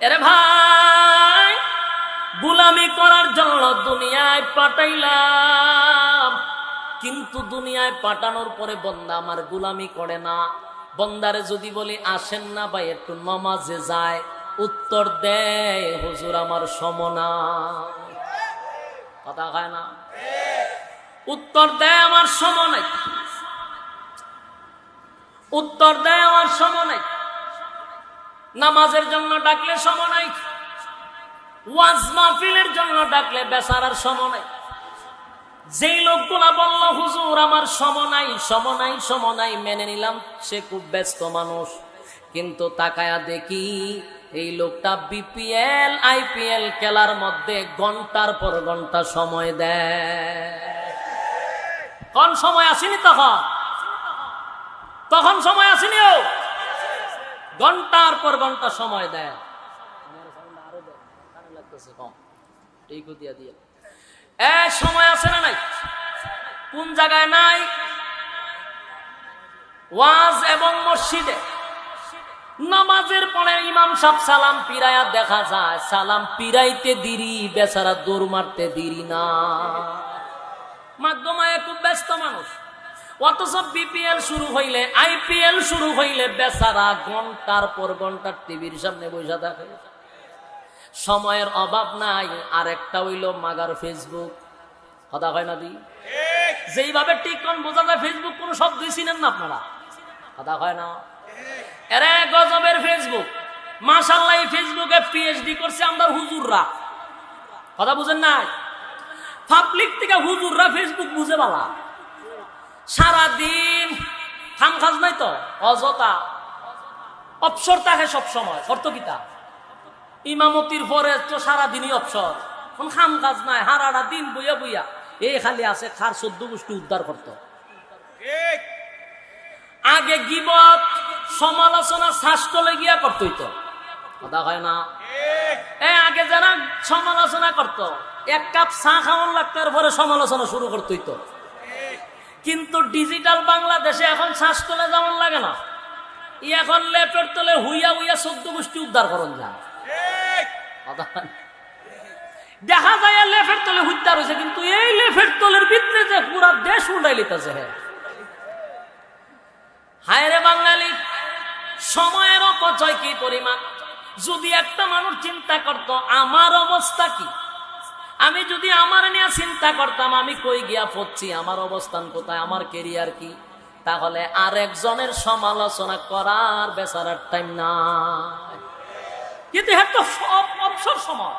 এরে ভাই, গুলামি করার জন্য দুনিয়ায় পাঠাইলাম। কিন্তু দুনিয়ায় পাঠানোর পরে বন্দা আমার গুলামি করে না। বন্দারে যদি বলি, আসেন না ভাই, একটু নমাজে যায়। উত্তর দেয়, হুজুর আমার সমনা। কথা হয় না? উত্তর দেয়, আমার সম নাই উত্তর দেয়, আমার সম নামাজের জন্য ডাকলে সম নাই। ওয়াজ মাহফিলের জন্য ডাকলে বেচারার সম নাই। যেই লোকগুলা বলল, হুজুর, আমার সম নাই সম নাই সম নাই, মেনে নিলাম, সে খুব ব্যস্ত মানুষ। কিন্তু তাকায়া দেখি, এই লোকটা বিপিএল, আইপিএল খেলার মধ্যে ঘণ্টার পর ঘণ্টা সময় দেয়। কোন সময় আসেনি তখন? তখন সময় আসেনি ও ঘণ্টার পর ঘণ্টা সময় দেয়। সময় আছে না নাই? কোন জায়গায় নাই? ওয়াজ এবং মসজিদে। নামাজের পরে ইমাম সাহেব সালাম পিরায়া দেখা যায়, সালাম পিরাইতে দিরি, বেচারা দৌড় মারতে দিরি না। মাধ্যমায় খুব ব্যস্ত মানুষ। অথচ বিপিএল শুরু হইলে, আইপিএল শুরু হইলে বেচারা ঘণ্টার পর ঘণ্টার টিভির সামনে বসে থাকে। সময়ের অভাব নাই আর একটা হইল মাগার ফেসবুক। কথা হয় না দি? যেইভাবে টিকন বোঝা যায়, ফেসবুক কোন শব্দই চিনেন না আপনারা। কথা হয় না? এরে গজবের ফেসবুক। মাশাল্লাহ, এই ফেসবুকে পিএইচডি করছে আমরা হুজুররা। কথা বুঝেন নাই? পাবলিক থেকে হুজুররা ফেসবুক বুঝে বালা। সারাদিন খাম খাজ নাই তো? অযথা। অপসর থাকে সব সময়। শর্ত কিতা? ইমামতির পরে তো সারাদিনই অপসর কোন খাম কাজ নাই হারাটা দিন বইয়া বইয়া। এই খালি আছে খার চোদ্দ গোষ্ঠী উদ্ধার করত। আগে গিবত সমালোচনা শাস্তলে গিয়া করতই তো কথা হয় না? এ আগে যারা সমালোচনা করত এক কাপ চা খাওয়ান লাগতো পরে সমালোচনা শুরু করতই তো কিন্তু ডিজিটাল বাংলাদেশে এখন শ্বাস তোলে যেমন লাগে না। ই এখন লেপের তলে হুইয়া হুইয়া চোদ্দ গোষ্ঠী উদ্ধার করন কথা দেখা যায় লেফের তলে হুদ্দার হয়েছে কিন্তু এই লেফের তলের ভিতরে যে পুরা দেশ উল্টাই লিতেছে হ্যাঁ হায় রে বাঙালি, সময়ের অপচয় কি পরিমাণ? যদি একটা মানুষ চিন্তা করত, আমার অবস্থা কি? আমি যদি আমার নিয়ে চিন্তা করতাম, আমি কই গিয়া পড়ছি? আমার অবস্থান কোথায়? আমার কেরিয়ার কি? তাহলে আর একজনের সমালোচনা করার বেচারার টাইম নাই। কিন্তু হ্যাঁ সব অবসর সময়।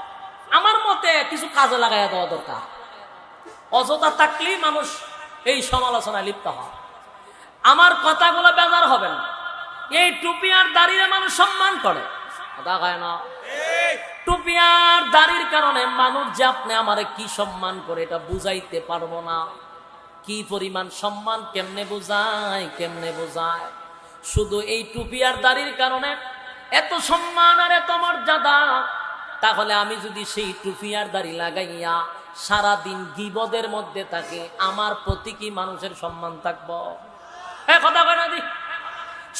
আমার মতে কিছু কাজে লাগাইয়া দেওয়া দরকার। অযথা থাকলেই মানুষ এই সমালোচনায় লিপ্ত হয়। আমার কথাগুলো বেজার হবে না। এই টুপি আর দাঁড়িয়ে মানুষ সম্মান করে। কথা হয় না? টুপি আর দাড়ির কারণে মানুষ যে আপনি আমারে কি সম্মান করে এটা বুঝাইতে পারব না। কি পরিমাণ সম্মান কেমনে বোঝায় কেমনে বোঝায়? শুধু এই টুপি আর দাড়ির কারণে এত সম্মান আর এত আমার মর্যাদা। তাহলে আমি যদি সেই টুপি আর দাড়ি লাগাইয়া সারাদিন গিবদের মধ্যে থাকে, আমার প্রতি কি মানুষের সম্মান থাকব? কথা কয় না দি।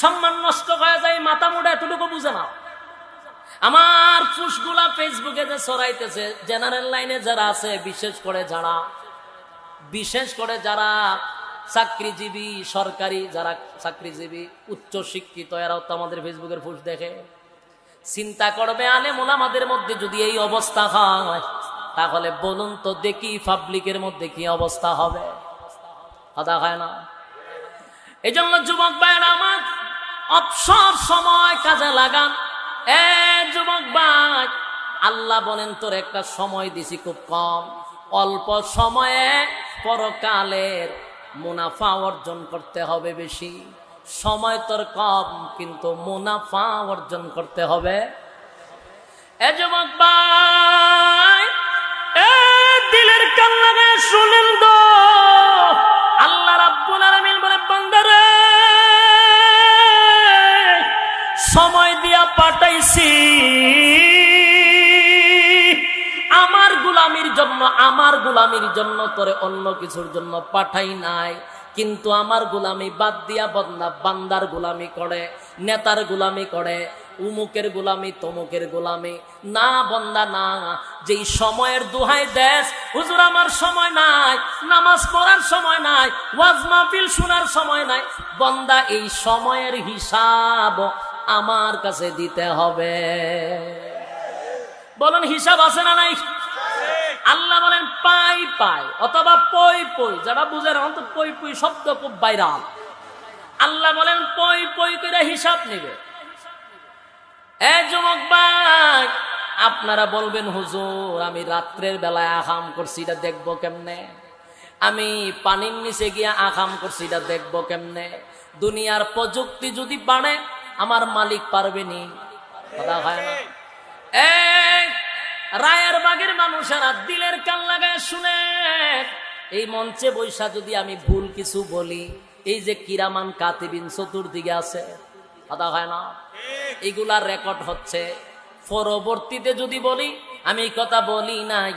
সম্মান নষ্ট হয়ে যায়, মাথা মুড়া এতটুকু বুঝে না আমার ফুসগুলা ফেসবুকে যে ছড়াইতেছে জেনারেল লাইনে যারা আছে, বিশেষ করে যারা, বিশেষ করে যারা চাকরিজীবী, সরকারি যারা চাকরিজীবী, উচ্চ শিক্ষিত এরাও তো আমাদের ফেসবুকের ফুস দেখে। চিন্তা করবে আলে মোলামাদের মধ্যে যদি এই অবস্থা হয়, তাহলে বলুন তো দেখি পাবলিকের মধ্যে কি অবস্থা হবে। কথা হয় না। এই জন্য যুবক ভাইয়েরা, আমার অবসর সময় কাজে লাগান। এ যুবক ভাই, আল্লাহ বলেন, তোর একটা সময় দিছি খুব কম। অল্প সময়ে পরকালের মুনাফা অর্জন করতে হবে বেশি। সময় তোর কম, কিন্তু মুনাফা অর্জন করতে হবে। এ যুবক ভাই দিলের কান লাগায় শুনেন তো সময় দিয়া পাঠাইছি। আমার গুলামির জন্য, আমার গুলামির জন্য তোরে অন্য কিছুর জন্য পাঠাই নাই। কিন্তু আমার গুলামি বাদ দিয়া বন্দা বান্দার গুলামি করে, নেতার গুলামি করে, উমুকের গোলামি, তমুকের গোলামি। না বন্দা, না। যেই সময়ের দুহাই দেশ, হুজুর আমার সময় নাই, নামাজ পড়ার সময় নাই, ওয়াজ মাহফিল শোনার সময় নাই। বন্দা, এই সময়ের হিসাব আমার কাছে দিতে হবে। বলেন, হিসাব আছে না নাই? আল্লাহ বলেন, পাই পাই, অথবা পই পই, যারা বুঝে না তো পই পই শব্দ খুব বাইরাল আল্লাহ বলেন, পই পই করে হিসাব নেবে। এ আপনারা বলবেন, হুজুর, আমি রাত্রের বেলায় আহাম করছি, এটা দেখব কেমনে? আমি পানির নিচে গিয়া আকাম করছি, এটা দেখব কেমনে? দুনিয়ার প্রযুক্তি যদি বাড়ে আমার মালিক পারবেনি কথা হয় না। রায়ের বাগের মানুষেরা দিলের কান লাগায় শুনে। এই মঞ্চে বৈশা যদি আমি ভুল কিছু বলি, এই যে কিরামান কাতিবিন চতুর্দিকে আছে, কথা হয় না? এগুলার রেকর্ড হচ্ছে। পরবর্তীতে যদি বলি, আমি কথা বলি নাই।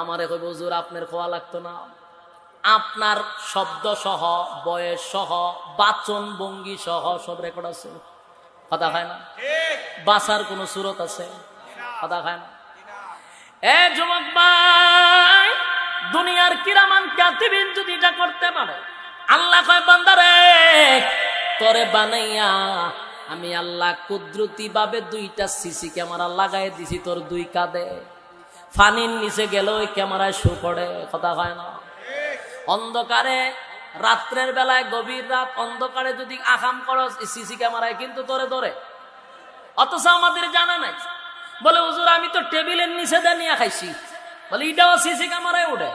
আমার কই হুজুর, আপনার খোয়া লাগতো না। আপনার শব্দ সহ বয়স সহ বাচন ভঙ্গি সহ সব রেকর্ড আছে। কথা হয় না? বাসার কোন সুরত আছে? কথা হয় না? এ যুবক ভাই দুনিয়ার কিরামান কাতিবিন যদি এটা করতে পারে আল্লাহ কয় বান্দারে তরে বানাইয়া আমি আল্লাহ কুদরতি ভাবে দুইটা সিসি ক্যামেরা লাগাই দিছি তোর দুই কাঁধে। ফানির নিচে গেলে ওই ক্যামেরায় শো করে। কথা হয় না? অন্ধকারে, রাত্রের বেলায় গভীর রাত, অন্ধকারে যদি আকাম করস সিসি ক্যামেরায় কিন্তু তোরে ধরে। অথচ আমাদের জানা নাই। বলে, হুজুর, আমি তো টেবিলের নিচে দেন খাইছি। বলে, এটাও সিসি ক্যামেরায় উঠে।